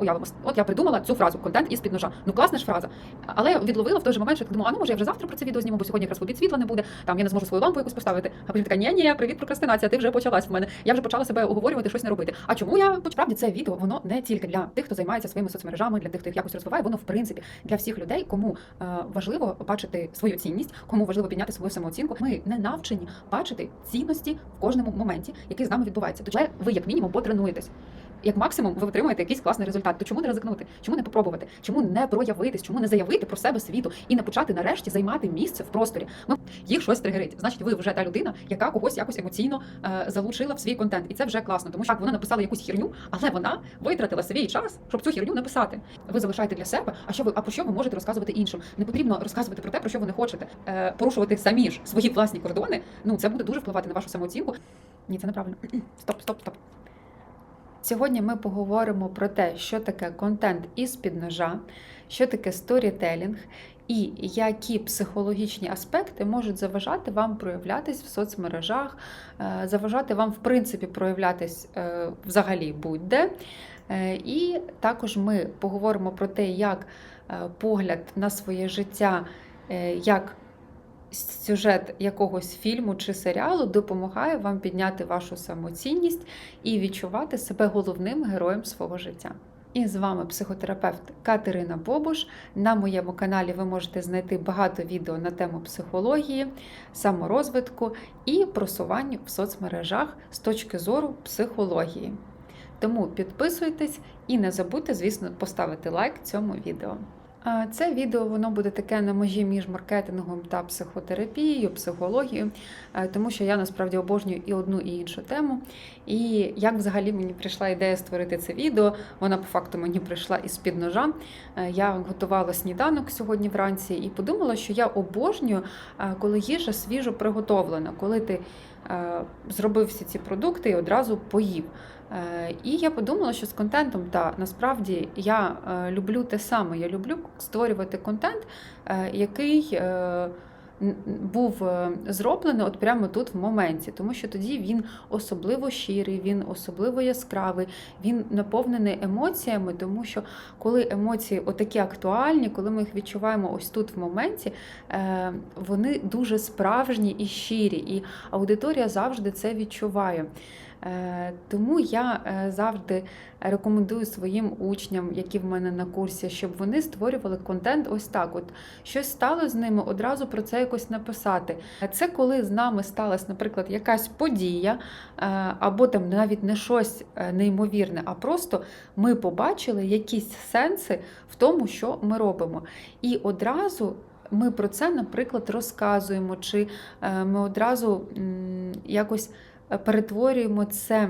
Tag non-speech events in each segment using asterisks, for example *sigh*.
Уявимо, от я придумала цю фразу контент із під ножа. Ну класна ж фраза. Але відловила в той же момент, що я думала, а ну може я вже завтра про це відео зніму, бо сьогодні якраз в обід світла не буде. Там я не зможу свою лампу якусь поставити. А потім така, ні, ні, привіт, прокрастинація. Ти вже почалась в мене. Я вже почала себе оговорювати, щось не робити. А чому я Насправді це відео? Воно не тільки для тих, хто займається своїми соцмережами, для тих, хто їх якось розвиває. Воно в принципі для всіх людей, кому е, важливо бачити свою цінність, кому важливо підняти свою самооцінку. Ми не навчені бачити цінності в кожному моменті, який з нами відбувається. Тож ви, як мінімум, потренуєтесь. Як максимум, ви отримаєте якийсь класний результат. То чому не ризикнути? Чому не попробувати? Чому не проявитись? Чому не заявити про себе світу і не почати нарешті займати місце в просторі? Ми їх щось тригерить. Значить, ви вже та людина, яка когось якось емоційно е, залучила в свій контент, і це вже класно. Тому що так, вона написала якусь херню, але вона витратила свій час, щоб цю херню написати. Ви залишаєте для себе. А що ви а про що ви можете розказувати іншим? Не потрібно розказувати про те, про що ви не хочете. Е, порушувати самі ж свої власні кордони. Ну це буде дуже впливати на вашу самооцінку. Ні, це неправильно. *clears throat* Стоп, стоп, стоп. Сьогодні ми поговоримо про те, що таке контент із під ножа, що таке сторітелінг і які психологічні аспекти можуть заважати вам проявлятись в соцмережах, е, заважати вам, в принципі, проявлятись е, взагалі будь-де. Е, І також ми поговоримо про те, як погляд на своє життя, як сюжет якогось фільму чи серіалу допомагає вам підняти вашу самоцінність і відчувати себе головним героєм свого життя. І з вами психотерапевт Катерина Бобуш. На моєму каналі ви можете знайти багато відео на тему психології, саморозвитку і просування в соцмережах з точки зору психології. Тому підписуйтесь і не забудьте, звісно, поставити лайк цьому відео. Це відео воно буде таке на межі між маркетингом та психотерапією, психологією, е, тому що я насправді обожнюю і одну, і іншу тему. І як взагалі мені прийшла ідея створити це відео, вона по факту мені прийшла із під ножа. Е, Я готувала сніданок сьогодні вранці і подумала, що я обожнюю, е, коли їжа свіжо приготовлена, коли ти зробив всі ці продукти і одразу поїв. Е, І я подумала, що з контентом, та насправді я е, люблю те саме. Я люблю створювати контент, е, який був зроблений от прямо тут в моменті, тому що тоді він особливо щирий, він особливо яскравий, він наповнений емоціями, тому що коли емоції отакі актуальні, коли ми їх відчуваємо ось тут в моменті, вони дуже справжні і щирі, і аудиторія завжди це відчуває. Е, Тому я е, завжди рекомендую своїм учням, які в мене на курсі, щоб вони створювали контент ось так. От щось стало з ними, одразу про це якось написати. Це коли з нами сталася, наприклад, якась подія, е, або там навіть не щось неймовірне, а просто ми побачили якісь сенси в тому, що ми робимо. І одразу. Ми про це, наприклад, розказуємо, чи ми одразу якось перетворюємо це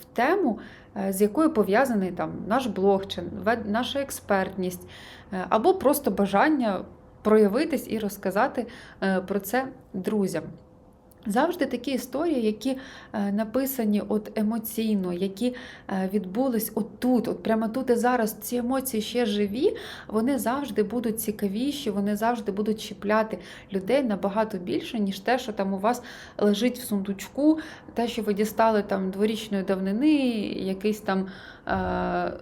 в тему, е, з якою пов'язаний там наш блог, чи наша експертність, е, або просто бажання проявитись і розказати е, про це друзям. Завжди такі історії, які е, написані от емоційно, які е, відбулись отут, от прямо тут і зараз. Ці емоції ще живі, вони завжди будуть цікавіші, вони завжди будуть чіпляти людей набагато більше, ніж те, що там у вас лежить в сундучку, те, що ви дістали там дворічної давнини, якийсь там. Е-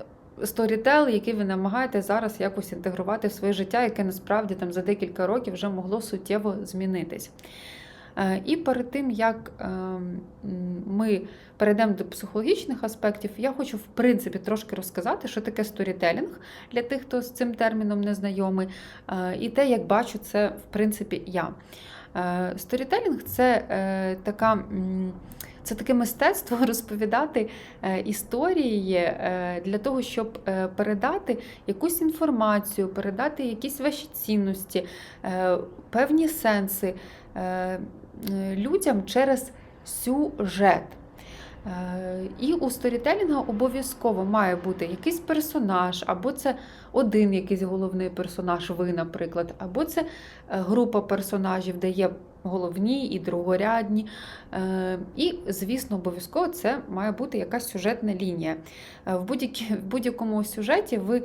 Сторітел, який ви намагаєтесь зараз якось інтегрувати в своє життя, яке насправді там за декілька років вже могло суттєво змінитись. Е, І перед тим, як е, ми перейдемо до психологічних аспектів, я хочу в принципі трошки розказати, що таке сторітелінг для тих, хто з цим терміном не знайомий, е, і те, як бачу це в принципі я. Сторітелінг це така. Це таке мистецтво *laughs* розповідати історії для того, щоб передати якусь інформацію, передати якісь ваші цінності, певні сенси людям через сюжет. Е, І у сторітелінга обов'язково має бути якийсь персонаж, або це один якийсь головний персонаж, ви, наприклад, або це е, група персонажів, де є головні і другорядні. Е, І, звісно, обов'язково це має бути якась сюжетна лінія. Е, В будь-якому сюжеті ви е,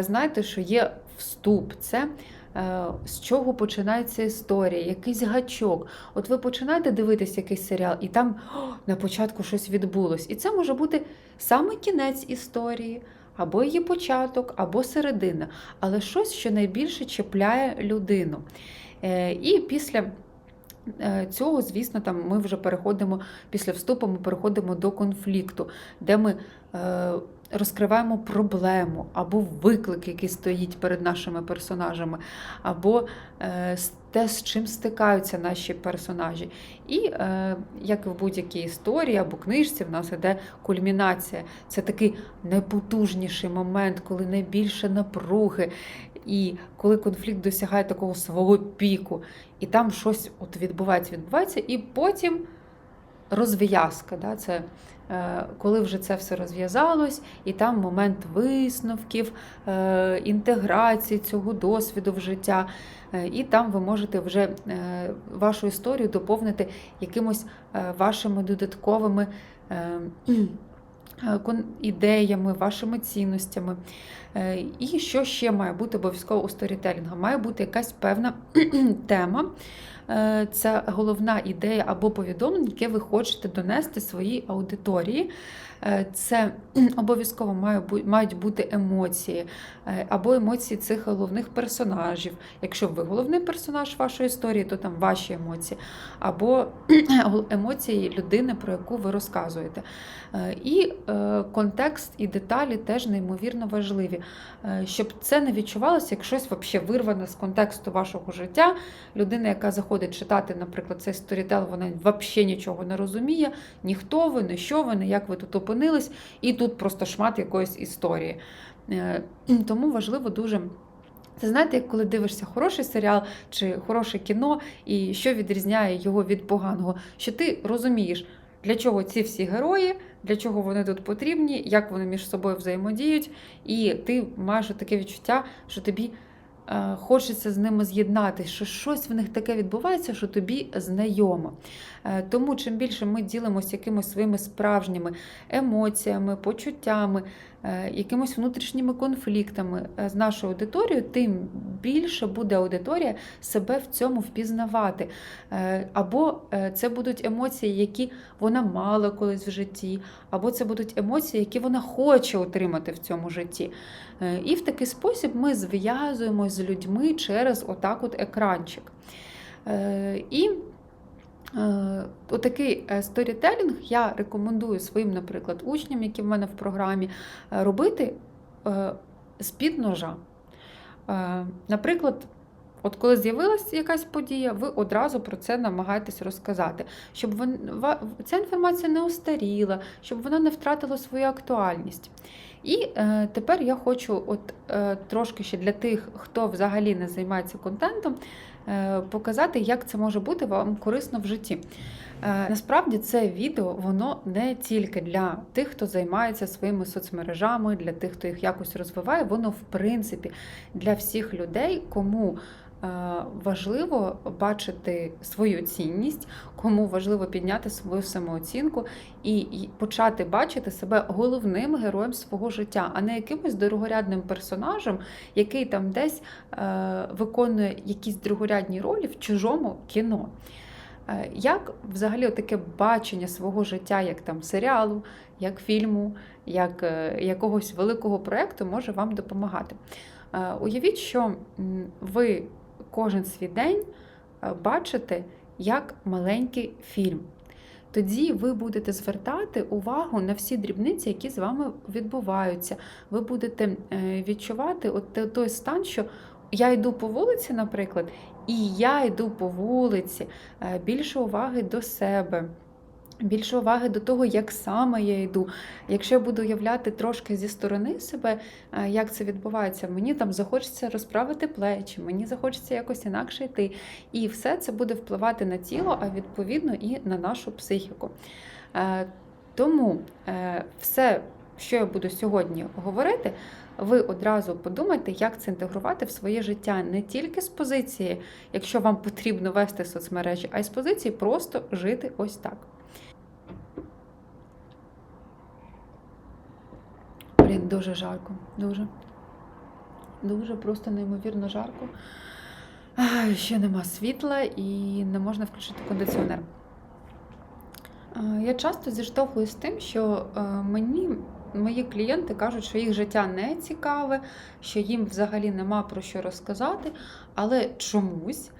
знаєте, що є вступ. Це е, з чого починається історія, якийсь гачок. От ви починаєте дивитися якийсь серіал, і там о, на початку щось відбулось. І це може бути саме кінець історії, або її початок, або середина, але щось, що найбільше чіпляє людину. Е, І після е, цього, звісно, там ми вже переходимо після вступу, ми переходимо до конфлікту, де ми е, розкриваємо проблему або виклик, який стоїть перед нашими персонажами, або е, те, з чим стикаються наші персонажі. І е, як в будь-якій історії або книжці, в нас іде кульмінація. Це такий найпотужніший момент, коли найбільше напруги, і коли конфлікт досягає такого свого піку, і там щось от відбувається, відбувається, і потім розв'язка. Да? Це е, коли вже це все розв'язалось, і там момент висновків, е, інтеграції цього досвіду в життя. Е, І там ви можете вже вашу історію доповнити якимось вашими додатковими ідеями, вашими цінностями. І що ще має бути обов'язково у сторітелінгу? Має бути якась певна *clears throat* тема. Це головна ідея або повідомлення, яке ви хочете донести своїй аудиторії. Е, Це *clears throat* обов'язково мають бути емоції е, або емоції цих головних персонажів. Якщо ви головний персонаж вашої історії, то там ваші емоції, або *clears throat* емоції людини, про яку ви розказуєте. Е, І контекст і деталі теж неймовірно важливі, щоб це не відчувалося як щось вообще вирване з контексту вашого життя. Людина, яка заходить читати, наприклад, цей сторітел, вона взагалі нічого не розуміє, ні хто ви, ні що ви, ні як ви тут опинились, і тут просто шмат якоїсь історії. Е, Тому важливо дуже. Це знаєте, як коли дивишся хороший серіал чи хороше кіно, і що відрізняє його від поганого, що ти розумієш, для чого ці всі герої, для чого вони тут потрібні, як вони між собою взаємодіють, і ти маєш таке відчуття, що тобі хочеться з ними з'єднати, що щось в них таке відбувається, що тобі знайомо. Е, Тому чим більше ми ділимося якимись своїми справжніми емоціями, почуттями, е, якимось внутрішніми конфліктами е, з нашою аудиторією, тим більше буде аудиторія себе в цьому впізнавати. Е, Або е, це будуть емоції, які вона мала колись в житті, або це будуть емоції, які вона хоче отримати в цьому житті. Е, І в такий спосіб ми зв'язуємось з людьми через отак от екранчик. Е, І Е, Отакий е, сторітелінг я рекомендую своїм, наприклад, учням, які в мене в програмі, е, робити е, з-під ножа. Е, Наприклад, от коли з'явилася якась подія, ви одразу про це намагаєтесь розказати, щоб ця інформація не устаріла, щоб вона не втратила свою актуальність. І е, тепер я хочу от, е, трошки ще для тих, хто взагалі не займається контентом, е, показати, як це може бути вам корисно в житті. Е, Насправді це відео воно не тільки для тих, хто займається своїми соцмережами, для тих, хто їх якось розвиває, воно в принципі для всіх людей, кому важливо бачити свою цінність, кому важливо підняти свою самооцінку і почати бачити себе головним героєм свого життя, а не якимось дорогорядним персонажем, який там десь е, виконує якісь другорядні ролі в чужому кіно. Е, Як взагалі таке бачення свого життя, як там серіалу, як фільму, як е, якогось великого проєкту може вам допомагати? Е, Уявіть, що ви кожен свій день бачити бачите як маленький фільм. Тоді ви будете звертати увагу на всі дрібниці, які з вами відбуваються. Ви будете е, відчувати от той стан, що я йду по вулиці, наприклад, і я йду по вулиці, е, більше уваги до себе. Більше уваги до того, як саме я йду. Якщо я буду уявляти трошки зі сторони себе, е, як це відбувається, мені там захочеться розправити плечі, мені захочеться якось інакше йти. І все це буде впливати на тіло, а відповідно і на нашу психіку. Е, Тому е, все, що я буду сьогодні говорити, ви одразу подумайте, як це інтегрувати в своє життя не тільки з позиції, якщо вам потрібно вести соцмережі, а й з позиції просто жити ось так. Блін, дуже жарко. Дуже. Дуже просто неймовірно жарко. Ай, Ще нема світла і не можна включити кондиціонер. Я часто зіштовхуюсь з тим, що е, мені мої клієнти кажуть, що їх життя не цікаве, що їм взагалі нема про що розказати, але чомусь а,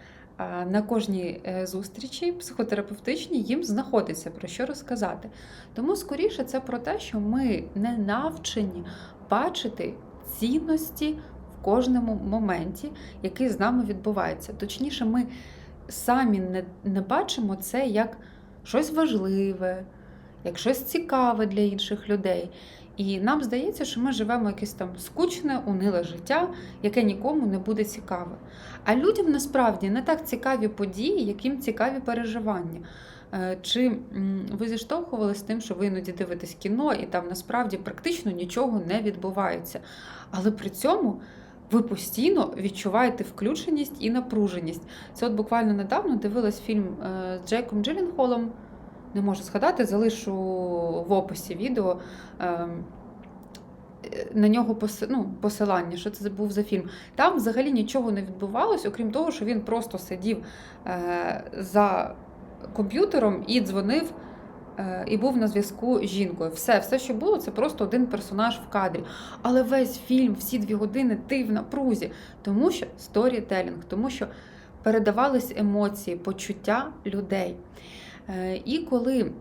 на кожній е, зустрічі психотерапевтичній їм знаходиться про що розказати. Тому скоріше це про те, що ми не навчені бачити цінності в кожному моменті, який з нами відбувається. Точніше, ми самі не, не бачимо це як щось важливе, як щось цікаве для інших людей. І нам здається, що ми живемо якесь там скучне, униле життя, яке нікому не буде цікаве. А людям насправді не так цікаві події, як їм цікаві переживання. Е, Чи ви зіштовхувалися з тим, що ви іноді дивитесь кіно, і там насправді практично нічого не відбувається. Але при цьому ви постійно відчуваєте включеність і напруженість. Це от буквально недавно дивилась фільм е, з Джейком Джилленхолом. Не можу згадати, залишу в описі відео. ем, На нього ну, посилання, що це був за фільм. Там взагалі нічого не відбувалось, окрім того, що він просто сидів е, за комп'ютером і дзвонив е, і був на зв'язку з жінкою. Все, все, що було, це просто один персонаж в кадрі. Але весь фільм, всі дві години ти в напрузі, тому що сторітелінг, тому що передавались емоції, почуття людей. Е, І коли е,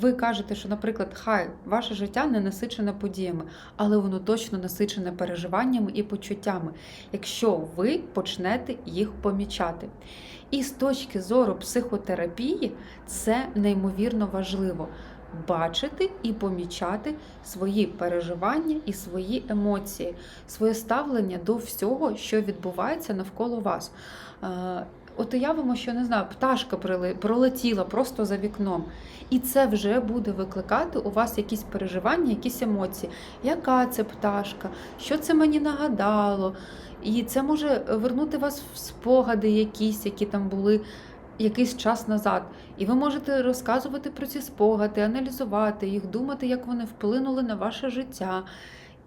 ви кажете, що, наприклад, хай ваше життя не насичене подіями, але воно точно насичене переживаннями і почуттями, якщо ви почнете їх помічати. І з точки зору психотерапії це неймовірно важливо бачити і помічати свої переживання і свої емоції, своє ставлення до всього, що відбувається навколо вас. От уявимо, що не знаю, пташка пролетіла просто за вікном, і це вже буде викликати у вас якісь переживання, якісь емоції. Яка це пташка? Що це мені нагадало? І це може вернути вас в спогади якісь, які там були якийсь час назад. І ви можете розказувати про ці спогади, аналізувати їх, думати, як вони вплинули на ваше життя.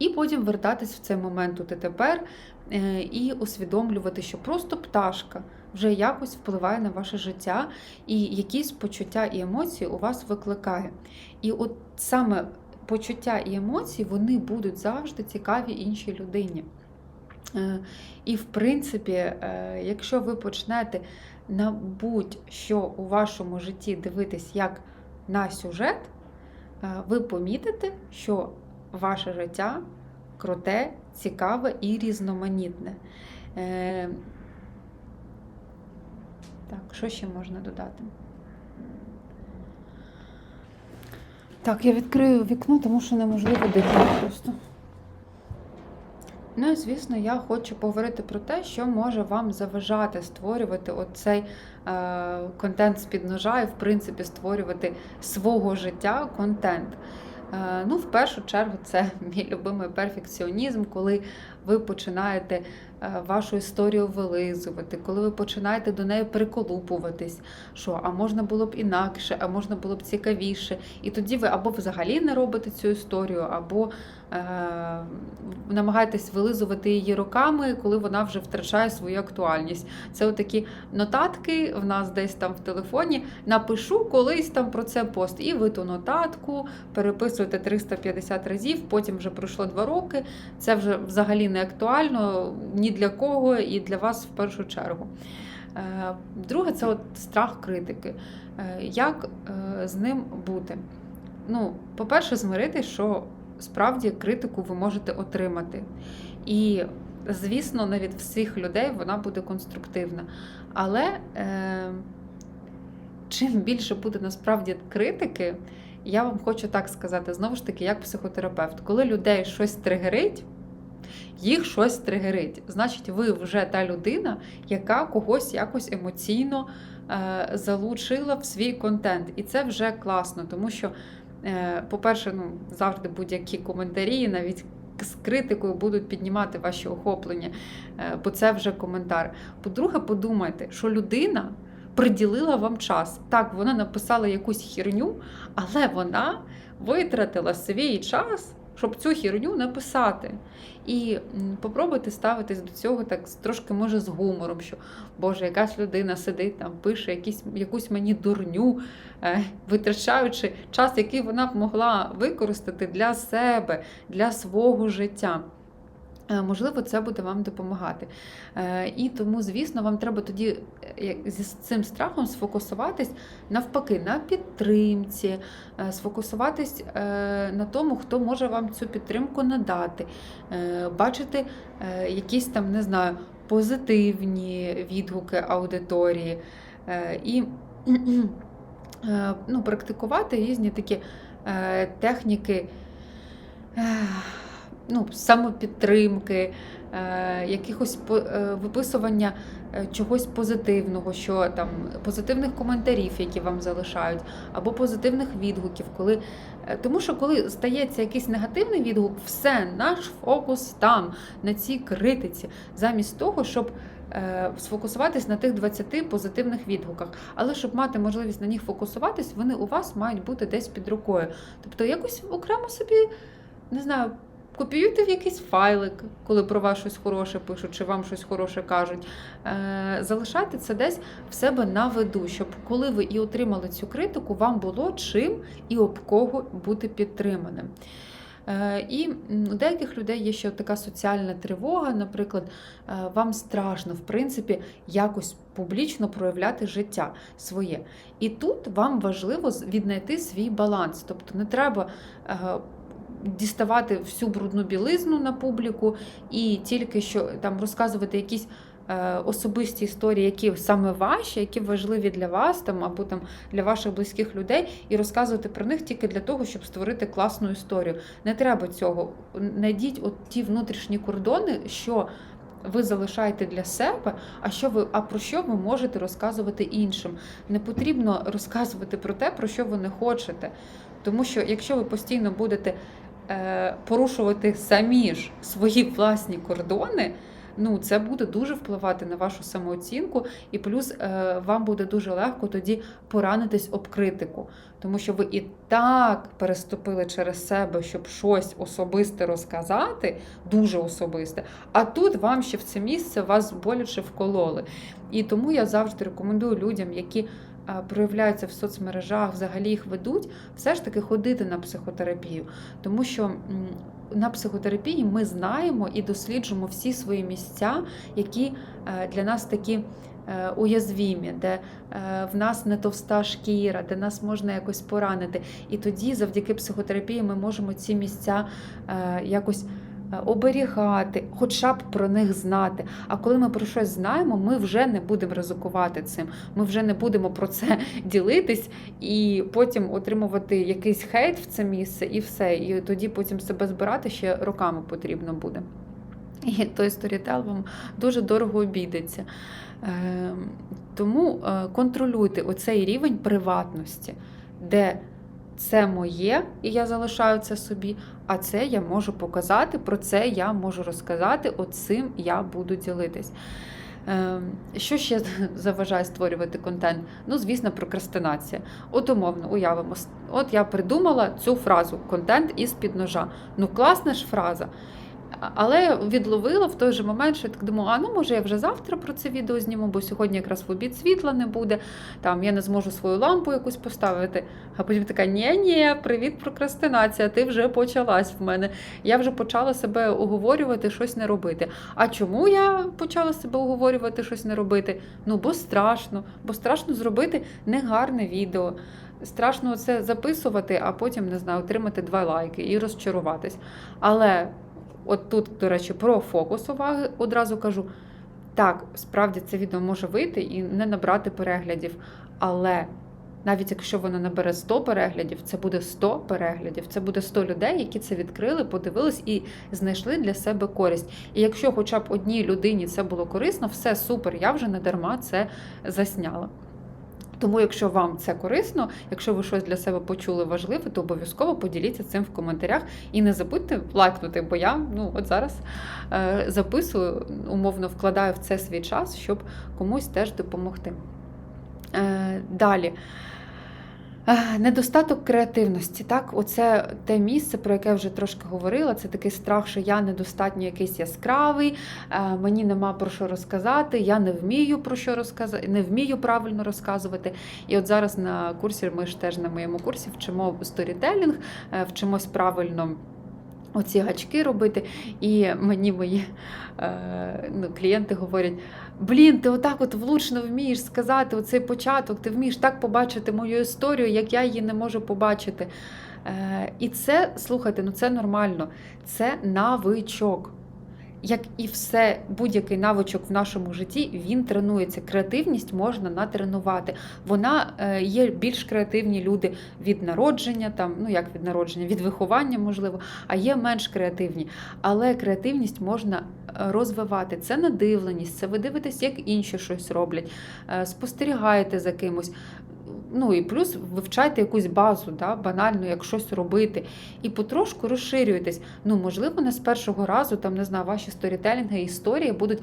І потім вертатись в цей момент тут і тепер е, і усвідомлювати, що просто пташка вже якось впливає на ваше життя і якісь почуття і емоції у вас викликає. І от саме почуття і емоції вони будуть завжди цікаві іншій людині. Е, І, в принципі, е, якщо ви почнете на будь-що у вашому житті дивитись як на сюжет, ви помітите, що ваше життя круте, цікаве і різноманітне. Е, Так, що ще можна додати? Так, я відкрию вікно, тому що неможливо дихати просто. Ну і звісно, я хочу поговорити про те, що може вам заважати створювати оцей е, контент з-під ножа і, в принципі, створювати свого життя контент. Е, ну, в першу чергу, це *laughs* мій любимий перфекціонізм, коли ви починаєте е, вашу історію вилизувати, коли ви починаєте до неї приколупуватись, що а можна було б інакше, а можна було б цікавіше. І тоді ви або взагалі не робите цю історію, або е, намагаєтесь вилизувати її роками, коли вона вже втрачає свою актуальність. Це отакі нотатки в нас десь там в телефоні. Напишу колись там про це пост. І ви ту нотатку переписуєте 350 разів, потім вже пройшло два роки. Це вже взагалі не актуально ні для кого і для вас в першу чергу. Е, Друге, це от страх критики. Е, Як е, з ним бути? Ну, по-перше, змиритись, що справді критику ви можете отримати. І, звісно, не від всіх людей вона буде конструктивна. Але е, чим більше буде насправді критики, я вам хочу так сказати, знову ж таки, як психотерапевт, коли людей щось тригерить, їх щось тригерить. Значить, ви вже та людина, яка когось якось емоційно е, залучила в свій контент. І це вже класно, тому що, е, по-перше, ну, завжди будь-які коментарі, навіть з критикою будуть піднімати ваші охоплення, е, бо це вже коментар. По-друге, подумайте, що людина приділила вам час. Так, вона написала якусь херню, але вона витратила свій час, щоб цю херню написати. І попробуйте ставитись до цього так трошки, може, з гумором, що Боже, якась людина сидить там, пише якісь, якусь мені дурню, е, витрачаючи час, який вона б могла використати для себе, для свого життя. Е, Можливо, це буде вам допомагати. Е, І тому, звісно, вам треба тоді е, зі цим страхом сфокусуватись навпаки на підтримці, сфокусуватись на тому, хто може вам цю підтримку надати, бачити якісь там, не знаю, позитивні відгуки аудиторії. І *clears throat* ну, практикувати різні такі техніки ну, самопідтримки, е, якихось по- е, виписування е, чогось позитивного, що там позитивних коментарів, які вам залишають, або позитивних відгуків. Коли, е, тому що коли стається якийсь негативний відгук, все, наш фокус там, на цій критиці, замість того, щоб е, сфокусуватись на тих 20 позитивних відгуках. Але щоб мати можливість на них фокусуватись, вони у вас мають бути десь під рукою. Тобто якось окремо собі, не знаю, копіюйте в якийсь файлик, коли про вас щось хороше пишуть, чи вам щось хороше кажуть. Е, залишайте це десь в себе на виду, щоб коли ви і отримали цю критику, вам було чим і об кого бути підтриманим. Е, І у деяких людей є ще така соціальна тривога, наприклад, е, вам страшно, в принципі, якось публічно проявляти життя своє. І тут вам важливо віднайти свій баланс. Тобто не треба діставати всю брудну білизну на публіку і тільки що там розказувати якісь. е, Особисті історії, які саме ваші, які важливі для вас там або там для ваших близьких людей, і розказувати про них тільки для того, щоб створити класну історію. Не треба цього. Найдіть от ті внутрішні кордони, що ви залишаєте для себе, а що ви, а про що ви можете розказувати іншим. Не потрібно розказувати про те, про що ви не хочете. Тому що якщо ви постійно будете порушувати самі ж свої власні кордони. Ну, це буде дуже впливати на вашу самооцінку, і плюс е, вам буде дуже легко тоді поранитись об критику, тому що ви і так переступили через себе, щоб щось особисте розказати, дуже особисте. А тут вам ще в це місце вас боляче вкололи. І тому я завжди рекомендую людям, які проявляються в соцмережах, взагалі їх ведуть, все ж таки ходити на психотерапію. Тому що на психотерапії ми знаємо і досліджуємо всі свої місця, які е, для нас такі. е, Уязвімі, де е, в нас не товста шкіра, де нас можна якось поранити. І тоді, завдяки психотерапії, ми можемо ці місця якось оберігати, хоча б про них знати. А коли ми про щось знаємо, ми вже не будемо ризикувати цим. Ми вже не будемо про це *laughs* ділитись і потім отримувати якийсь хейт в це місце, і все. І тоді потім себе збирати ще роками потрібно буде. І той сторітел вам дуже дорого обійдеться. Е, Тому е, контролюйте оцей рівень приватності, де це моє, і я залишаю це собі, а це я можу показати, про це я можу розказати, оцим я буду ділитись. Е, Що ще *laughs* заважає створювати контент? Ну, звісно, прокрастинація. От умовно, уявимо, от я придумала цю фразу контент із під ножа. Ну, класна ж фраза. Але відловила в той же момент, що я так думаю, а ну може я вже завтра про це відео зніму, бо сьогодні якраз в обід світла не буде, там я не зможу свою лампу якусь поставити. А потім така: ні ні привіт, прокрастинація, ти вже почалась в мене. Я вже почала себе оговорювати, щось не робити. А чому я почала себе оговорювати, щось не робити? Ну, бо страшно, бо страшно зробити негарне відео. Страшно це записувати, а потім не знаю, отримати два лайки і розчаруватись. Але от тут, до речі, про фокус уваги одразу кажу: так, справді це відео може вийти і не набрати переглядів, але. Навіть якщо воно набере 100 переглядів, це буде 100 переглядів, це буде 100 людей, які це відкрили, подивились і знайшли для себе користь. І якщо хоча б одній людині це було корисно, все супер, я вже не дарма це засняла. Тому, якщо вам це корисно, якщо ви щось для себе почули важливе, то обов'язково поділіться цим в коментарях і не забудьте лайкнути, бо я ну от зараз е, записую, умовно вкладаю в це свій час, щоб комусь теж допомогти. Е, далі. Е, Недостаток креативності, так, оце те місце, про яке я вже трошки говорила. Це такий страх, що я недостатньо якийсь яскравий, е, мені нема про що розказати, я не вмію про що розказати, не вмію правильно розказувати. І от зараз на курсі, ми ж теж на моєму курсі вчимо сторітелінг, е, вчимось правильно. Оці гачки робити, і мені мої е, ну, клієнти говорять: блін, ти отак от влучно вмієш сказати оцей початок, ти вмієш так побачити мою історію, як я її не можу побачити. Е, і це, слухайте, ну це нормально, це навичок. Як і все, будь-який навичок в нашому житті, він тренується. Креативність можна натренувати. Вона е, є більш креативні люди від народження, там, ну як від народження, від виховання, можливо, а є менш креативні. Але креативність можна е, розвивати. Це надивленість, це ви дивитесь, як інші щось роблять, е, спостерігаєте за кимось. Ну і плюс вивчайте якусь базу, да, банально, як щось робити, і потрошку розширюєтесь. Ну, можливо, не з першого разу, там не знаю, ваші сторітелінги, історії будуть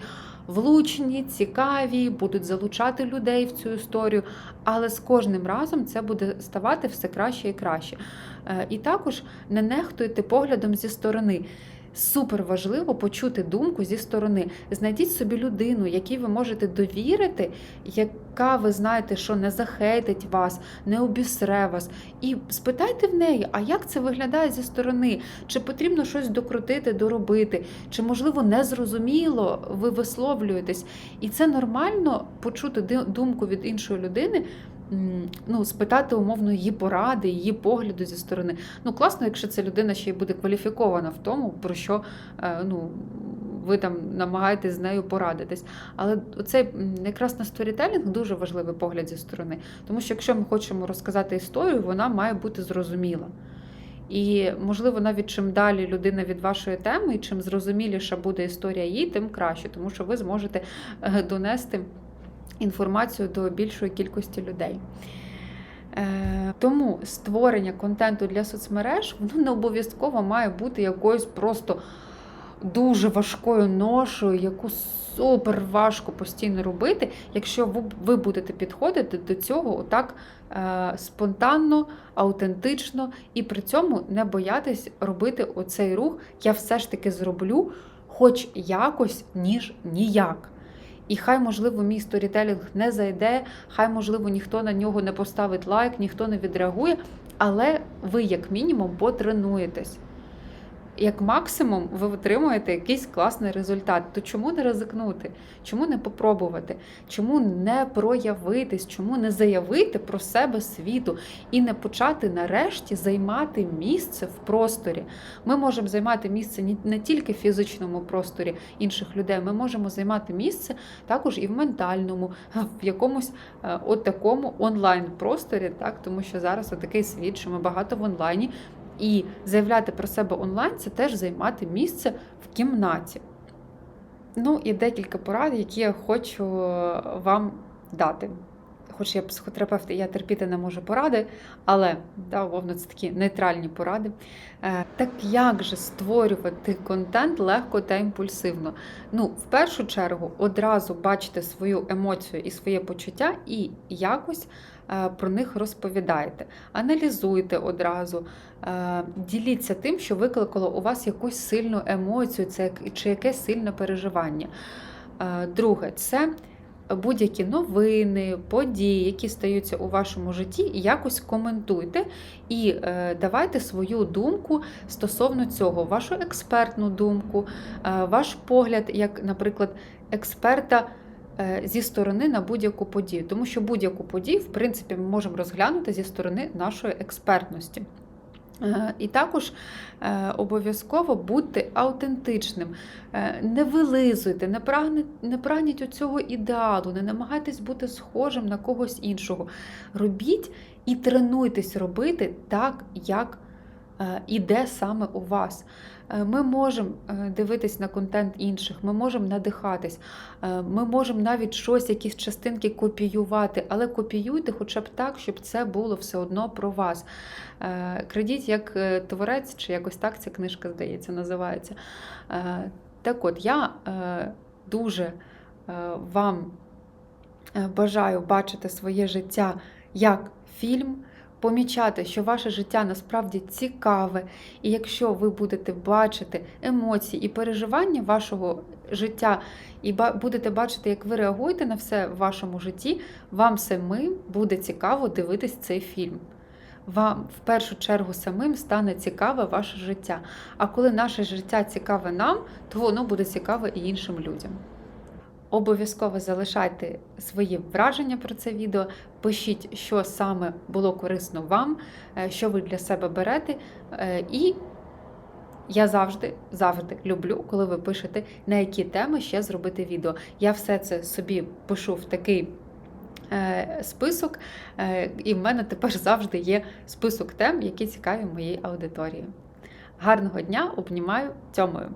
влучні, цікаві, будуть залучати людей в цю історію, але з кожним разом це буде ставати все краще і краще. Е, І також не нехтуйте поглядом зі сторони. Супер важливо почути думку зі сторони. Знайдіть собі людину, якій ви можете довірити, яка ви знаєте, що не захейтить вас, не обісре вас. І спитайте в неї, а як це виглядає зі сторони? Чи потрібно щось докрутити, доробити, чи, можливо, незрозуміло ви висловлюєтесь. І це нормально почути думку від іншої людини. Ну, спитати умовно її поради, її погляду зі сторони. Ну, класно, якщо ця людина ще й буде кваліфікована в тому, про що е, ну, ви там намагаєтесь з нею порадитись. Але цей якраз на сторітелінг дуже важливий погляд зі сторони. Тому що якщо ми хочемо розказати історію, вона має бути зрозуміла. І, можливо, навіть чим далі людина від вашої теми, і чим зрозуміліша буде історія їй, тим краще, тому що ви зможете е, донести інформацію до більшої кількості людей. Е, Тому створення контенту для соцмереж воно не обов'язково має бути якоюсь просто дуже важкою ношою, яку супер важко постійно робити, якщо ви- будете підходити до цього отак е, спонтанно, аутентично, і при цьому не боятись робити оцей рух. Я все ж таки зроблю, хоч якось, ніж ніяк. І хай, можливо, мій сторітелінг не зайде, хай, можливо, ніхто на нього не поставить лайк, ніхто не відреагує, але ви, як мінімум, потренуєтесь. Як максимум, ви отримуєте якийсь класний результат. То чому не ризикнути? Чому не попробувати? Чому не проявитись? Чому не заявити про себе світу і не почати нарешті займати місце в просторі? Ми можемо займати місце не тільки в фізичному просторі інших людей, ми можемо займати місце також і в ментальному, в якомусь е, от такому онлайн-просторі, так тому що зараз такий світ, що ми багато в онлайні. І заявляти про себе онлайн це теж займати місце в кімнаті. Ну і декілька порад, які я хочу е, вам дати. Хоч я психотерапевт, і я терпіти не можу поради, але да, умовно, це такі нейтральні поради. Е, Так як же створювати контент легко та імпульсивно? Ну, в першу чергу, одразу бачите свою емоцію і своє почуття, і якось про них розповідаєте. Аналізуйте одразу, е, діліться тим, що викликало у вас якусь сильну емоцію, чи якесь сильне переживання. Е, Друге, це будь-які новини, події, які стаються у вашому житті, якось коментуйте і е, давайте свою думку стосовно цього, вашу експертну думку, е, ваш погляд, як, наприклад, експерта. Е, Зі сторони на будь-яку подію, тому що будь-яку подію, в принципі, ми можемо розглянути зі сторони нашої експертності. Е, І також е, обов'язково будьте аутентичним, не вилизуйте, не прагніть, не прагніть оцього ідеалу, не намагайтесь бути схожим на когось іншого. Робіть і тренуйтесь робити так, як іде саме у вас. Е, Ми можемо е, дивитись на контент інших, ми можемо надихатись, е, ми можемо навіть щось, якісь частинки копіювати, але копіюйте хоча б так, щоб це було все одно про вас. Крадіть як творець, чи якось так ця книжка, здається, називається. Так от, я дуже вам бажаю бачити своє життя як фільм, помічати, що ваше життя насправді цікаве, і якщо ви будете бачити емоції і переживання вашого життя, і будете бачити, як ви реагуєте на все в вашому житті, вам самим буде цікаво дивитись цей фільм. Вам в першу чергу самим стане цікаве ваше життя. А коли наше життя цікаве нам, то воно буде цікаве і іншим людям. Обов'язково залишайте свої враження про це відео, пишіть, що саме було корисно вам, е, що ви для себе берете. Е, І я завжди, завжди люблю, коли ви пишете, на які теми ще зробити відео. Я все це собі пишу в такий е, список, і в мене тепер завжди є список тем, які цікаві моїй аудиторії. Гарного дня, обнімаю, цьомою!